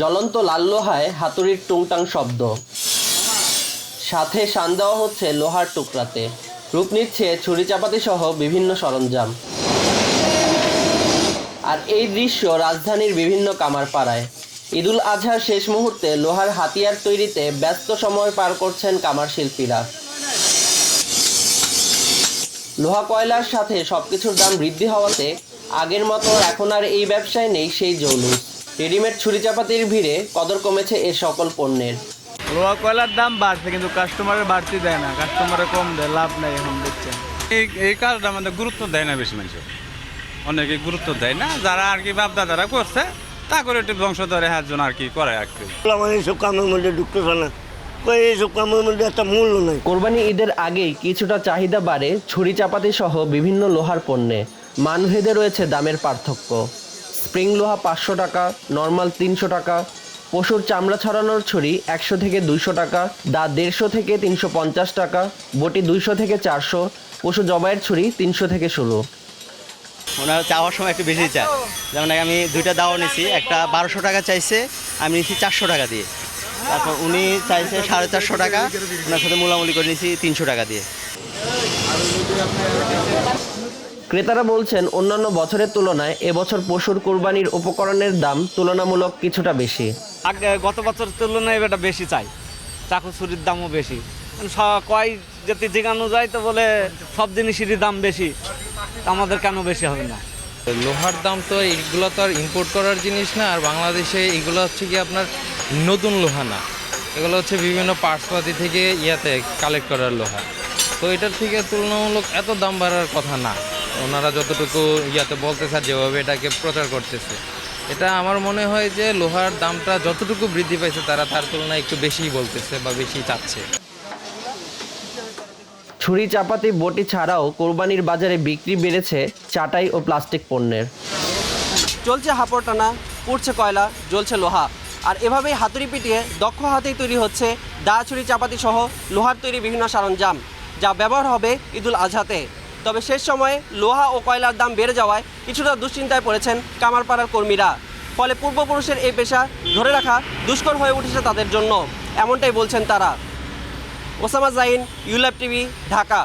জ্বলন্ত লাল লোহায় হাতুড়ির টুংটাং শব্দ। সাথে শান দেওয়া হচ্ছে লোহার টুকরাতে। রূপ নিচ্ছে ছুরি চাপাতি সহ বিভিন্ন সরঞ্জাম। আর এই দৃশ্য রাজধানীর বিভিন্ন কামারপাড়ায়। ঈদুল আজহার শেষ মুহূর্তে লোহার হাতিয়ার তৈরিতে ব্যস্ত সময় পার করছেন কামার শিল্পীরা। লোহা কয়লার সাথে সবকিছুর দাম বৃদ্ধি হওয়াতে আগের মতো এখন আর এই ব্যবসায় নেই সেই জৌলুস। রেডিমেড ছুরি চাপাতির ভিড়ে কদর কমেছে এ সকল পণ্যের। লোহা কয়লার দাম বাড়ছে কিন্তু কাস্টমারের বাড়তি দেয় না। কাস্টমারে কম দেয় লাভ নাই এখন দেখছেন। এই এই কাজটা আমাদের গুরুত্ব দেয় না বেশি মানুষ। অনেকে গুরুত্ব দেয় না যারা আর কি বাপদাদারা করছে তা করে একটু বংশধরে হাত জন আর কি করে আর কি। আমার এইসব কামের মধ্যে ঢুকতেছে না। কই এইসব কামের মধ্যে একটা মূল্য নাই। কোরবানি ঈদের আগেই কিছুটা চাহিদা বাড়ে ছুরি চাপাতি সহ বিভিন্ন লোহার পণ্যে। মানভেদে রয়েছে দামের পার্থক্য। স্প্রিং লোহা পাঁচশো টাকা, নর্মাল তিনশো টাকা, পশুর চামড়া ছড়ানোর ছুরি একশো থেকে দুইশো টাকা, দা দেড়শো থেকে তিনশো পঞ্চাশ টাকা, বটি দুইশো থেকে চারশো, পশু জবাইয়ের ছুরি তিনশো থেকে ষোলো ওনারা চাওয়ার সময় একটু বেশি চায়। যেমন আমি দুইটা দাওয়া নিছি, একটা বারোশো টাকা চাইছে, আমি নিছি চারশো টাকা দিয়ে। তারপর উনি চাইছে সাড়ে চারশো টাকা, ওনার সাথে মোলামুলি করে নিছি তিনশো টাকা দিয়ে। ক্রেতারা বলছেন অন্যান্য বছরের তুলনায় এবছর পশুর কোরবানির উপকরণের দাম তুলনামূলক কিছুটা বেশি। আগে গত বছর তুলনায় এটা বেশি চাই। চাকু ছুরির দামও বেশি। কয় যদি জিগানো যায় তো বলে সব জিনিসেরই দাম বেশি। তা আমাদের কেন বেশি হবে না? লোহার দাম তো এইগুলো তো আর ইম্পোর্ট করার জিনিস না আর বাংলাদেশে এগুলো হচ্ছে কি আপনার নতুন লোহা না। এগুলো হচ্ছে বিভিন্ন পার্টসপাতি থেকে ইয়াতে কালেক্ট করার লোহা। তো এটার থেকে তুলনামূলক এত দাম বাড়ার কথা না। ওনারা যতটুকু ইয়াতে বলতেছে আর যেভাবে এটাকে প্রচার করতেছে এটা আমার মনে হয় যে লোহার দামটা যতটুকু বৃদ্ধি পাইছে তারা তার তুলনায় একটু বেশিই বলতেছে বা বেশি চাচ্ছে। ছুরি চাপাতি বটি ছাড়াও কোরবানির বাজারে বিক্রি বেড়েছে চাটাই ও প্লাস্টিক পণ্যের। চলছে হাপড় টানা পুড়ছে কয়লা জ্বলছে লোহা। আর এভাবেই হাতুড়ি পিটিয়ে দক্ষ হাতেই তৈরি হচ্ছে দা ছুরি চাপাতি সহ লোহার তৈরি বিভিন্ন সরঞ্জাম যা ব্যবহার হবে ঈদুল আজহাতে। তবে শেষ সময়ে লোহা ও কয়লার দাম বেড়ে যাওয়ায় কিছুটা দুশ্চিন্তায় পড়েছেন কামারপাড়ার কর্মীরা। ফলে পূর্বপুরুষের এই পেশা ধরে রাখা দুষ্কর হয়ে উঠেছে তাদের জন্য, এমনটাই বলছেন তারা। Osama Zain, ULAB TV, Dhaka.